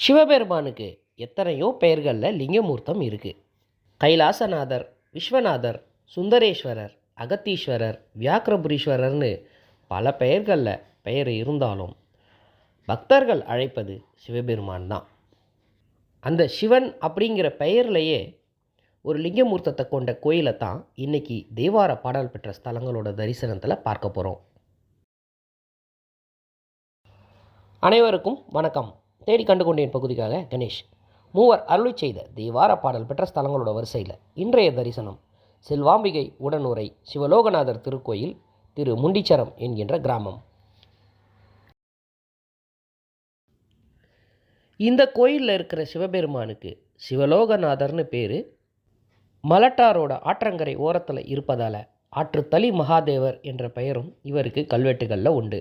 சிவபெருமானுக்கு எத்தனையோ பெயர்களில் லிங்கமூர்த்தம் இருக்குது கைலாசநாதர் விஸ்வநாதர் சுந்தரேஸ்வரர் அகத்தீஸ்வரர் வியாக்கிரபுரீஸ்வரர்னு பல பெயர்களில் பெயர் இருந்தாலும் பக்தர்கள் அழைப்பது சிவபெருமான் தான். அந்த சிவன் அப்படிங்கிற பெயர்லையே ஒரு லிங்கமூர்த்தத்தை கொண்ட கோயிலை தான் இன்னைக்கு தேவார பாடல் பெற்ற ஸ்தலங்களோட தரிசனத்தில் பார்க்க போகிறோம் அனைவருக்கும் வணக்கம். தேடி கண்டு கொண்டேன் பகுதிக்காக கணேஷ். மூவர் அருளி செய்த தேவார பாடல் பெற்ற ஸ்தலங்களோட வரிசையில் இன்றைய தரிசனம். செல்வாம்பிகை உடனுரை சிவலோகநாதர் திருக்கோயில் திரு முண்டிச்சரம் என்கின்ற கிராமம். இந்த கோயிலில் இருக்கிற சிவபெருமானுக்கு சிவலோகநாதர்னு பேர். மலட்டாரோட ஆற்றங்கரை ஓரத்தில் இருப்பதால் ஆற்றுத்தளி மகாதேவர் என்ற பெயரும் இவருக்கு கல்வெட்டுகளில் உண்டு.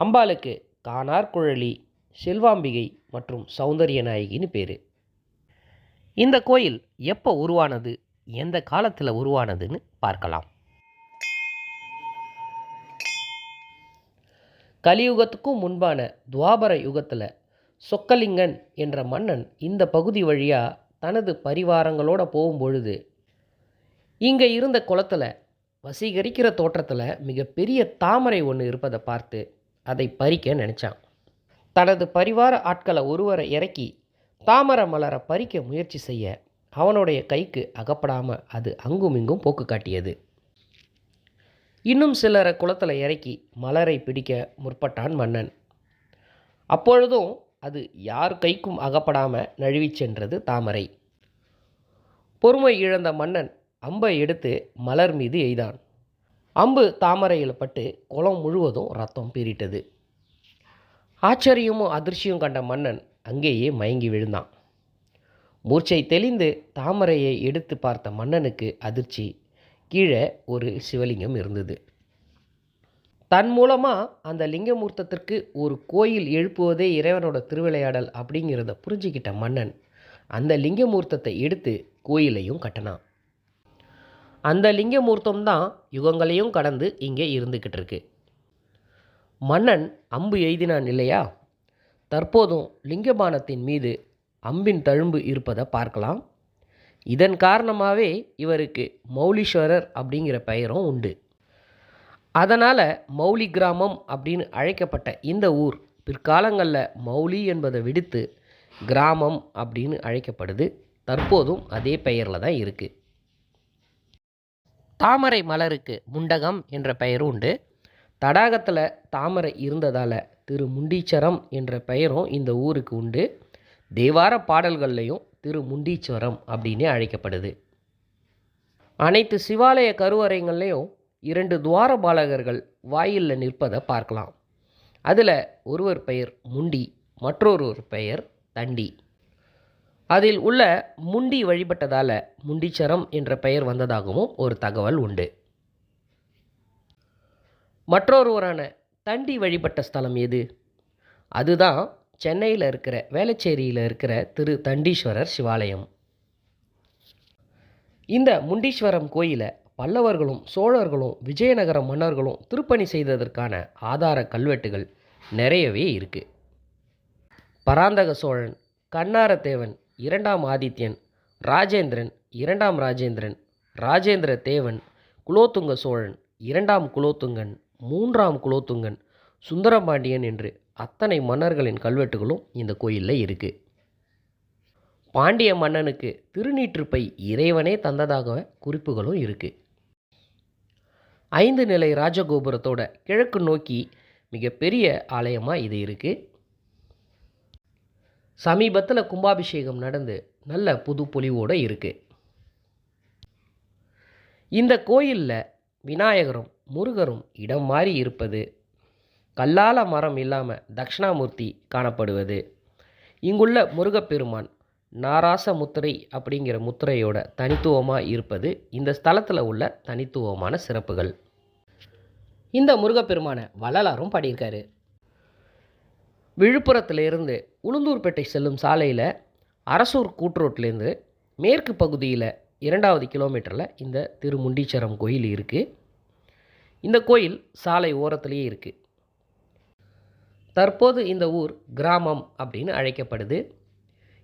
அம்பாளுக்கு காணார் குழலி செல்வாம்பிகை மற்றும் சௌந்தரிய நாயகின்னு பேர். இந்த கோயில் எப்போ உருவானது எந்த காலத்தில் உருவானதுன்னு பார்க்கலாம். கலியுகத்துக்கும் முன்பான துவாபர யுகத்தில் சொக்கலிங்கன் என்ற மன்னன் இந்த பகுதி வழியாக தனது பரிவாரங்களோடு போகும்பொழுது இங்கே இருந்த குளத்தில் வசீகரிக்கிற தோற்றத்தில் மிகப்பெரிய தாமரை ஒன்று இருப்பதை பார்த்து அதை பறிக்க நினச்சான். தனது பரிவார ஆட்களை ஒருவரை இறக்கி தாமரை மலரை பறிக்க முயற்சி செய்ய அவனுடைய கைக்கு அகப்படாமல் அது அங்குமிங்கும் போக்கு காட்டியது. இன்னும் சிலரை குளத்தில் இறக்கி மலரை பிடிக்க முற்பட்டான் மன்னன். அப்பொழுதும் அது யார் கைக்கும் அகப்படாமல் நழுவிச் சென்றது தாமரை. பொறுமை இழந்த மன்னன் அம்பை எடுத்து மலர் மீது எய்தான். அம்பு தாமரையில் பட்டு குளம் முழுவதும் ரத்தம் பீறிட்டது. ஆச்சரியமும் அதிர்ச்சியும் கண்ட மன்னன் அங்கேயே மயங்கி விழுந்தான். மூர்ச்சை தெளிந்து தாமரையை எடுத்து பார்த்த மன்னனுக்கு அதிர்ச்சி. கீழே ஒரு சிவலிங்கம் இருந்தது. தன் மூலமாக அந்த லிங்கமூர்த்தத்திற்கு ஒரு கோயில் எழுப்புவதே இறைவனோட திருவிளையாடல் அப்படிங்கிறத புரிஞ்சுக்கிட்ட மன்னன் அந்த லிங்கமூர்த்தத்தை எடுத்து கோயிலையும் கட்டினான். அந்த லிங்கமூர்த்தம் தான் யுகங்களையும் கடந்து இங்கே இருந்துக்கிட்டு இருக்கு. மன்னன் அம்பு எய்தினான் இல்லையா? தற்போதும் லிங்கபானத்தின் மீது அம்பின் தழும்பு இருப்பதை பார்க்கலாம். இதன் காரணமாகவே இவருக்கு மௌலீஸ்வரர் அப்படிங்கிற பெயரும் உண்டு. அதனால் மௌலி கிராமம் அப்படின்னு அழைக்கப்பட்ட இந்த ஊர் பிற்காலங்களில் மௌலி என்பதை விடுத்து கிராமம் அப்படின்னு அழைக்கப்படுது. தற்போதும் அதே பெயரில் தான் இருக்குது தாமரை மலருக்கு முண்டகம் என்ற பெயரும் உண்டு. தடாகத்தில் தாமரை இருந்ததால் திரு முண்டீச்சரம் என்ற பெயரும் இந்த ஊருக்கு உண்டு. தேவார பாடல்கள்லையும் திரு முண்டீச்சரம் அப்படின்னே அழைக்கப்படுது. அனைத்து சிவாலய கருவறைங்கள்லையும் இரண்டு துவார பாலகர்கள் வாயிலில் நிற்பதை பார்க்கலாம். அதில் ஒருவர் பெயர் முண்டி மற்றொருவர் பெயர் தண்டி. அதில் உள்ள முண்டி வழிபட்டதால் முண்டிச்சரம் என்ற பெயர் வந்ததாகவும் ஒரு தகவல் உண்டு. மற்றொருவரான தண்டி வழிபட்ட ஸ்தலம் எது? அதுதான் சென்னையில் இருக்கிற வேளச்சேரியில் இருக்கிற திரு தண்டீஸ்வரர் சிவாலயம். இந்த முண்டீஸ்வரம் கோயிலை பல்லவர்களும் சோழர்களும் விஜயநகர மன்னர்களும் திருப்பணி செய்ததற்கான ஆதார கல்வெட்டுகள் நிறையவே இருக்குது பராந்தக சோழன் கண்ணாரத்தேவன் இரண்டாம் ஆதித்யன் ராஜேந்திரன் இரண்டாம் ராஜேந்திரன் ராஜேந்திர தேவன் குலோத்துங்க சோழன் இரண்டாம் குலோத்துங்கன் மூன்றாம் குலோத்துங்கன் சுந்தரபாண்டியன் என்று அத்தனை மன்னர்களின் கல்வெட்டுகளும் இந்த கோயிலில் இருக்குது பாண்டிய மன்னனுக்கு திருநீற்றுப்பை இறைவனே தந்ததாக குறிப்புகளும் இருக்குது ஐந்து நிலை ராஜகோபுரத்தோட கிழக்கு நோக்கி மிகப்பெரிய ஆலயமாக இது இருக்குது சமீபத்தில் கும்பாபிஷேகம் நடந்து நல்ல புது பொலிவோடு இருக்குது இந்த கோயிலில் விநாயகரும் முருகரும் இடம் மாறி இருப்பது கல்லால மரம் இல்லாமல் தட்சிணாமூர்த்தி காணப்படுவது. இங்குள்ள முருகப்பெருமான் நாராச முத்திரை அப்படிங்கிற முத்திரையோட தனித்துவமாக இருப்பது இந்த ஸ்தலத்தில் உள்ள தனித்துவமான சிறப்புகள். இந்த முருகப்பெருமானை வள்ளலாரும் பாடியிருக்காரு. விழுப்புரத்திலிருந்து உளுந்தூர்பேட்டை செல்லும் சாலையில் அரசூர் கூட்டுரோட்லேருந்து மேற்கு பகுதியில் இரண்டாவது கிலோமீட்டரில் இந்த திருமுண்டீச்சரம் கோயில் இருக்குது இந்த கோயில் சாலை ஓரத்துலேயே இருக்குது தற்போது இந்த ஊர் கிராமம் அப்படின்னு அழைக்கப்படுது.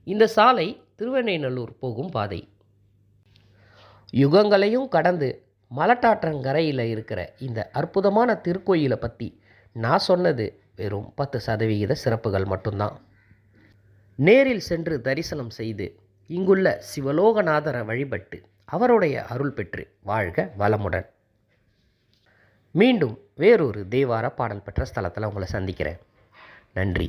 இந்த சாலை திருவெண்ணைநல்லூர் போகும் பாதை. யுகங்களையும் கடந்து மலட்டாற்றங்கரையில் இருக்கிற இந்த அற்புதமான திருக்கோயிலை பற்றி நான் சொன்னது வெறும் பத்து சதவிகித சிறப்புகள் மட்டும்தான். நேரில் சென்று தரிசனம் செய்து இங்குள்ள சிவலோகநாதரை வழிபட்டு அவருடைய அருள் பெற்று வாழ்க வளமுடன். மீண்டும் வேறொரு தேவார பாடல் பெற்ற ஸ்தலத்தில் உங்களை சந்திக்கிறேன். நன்றி.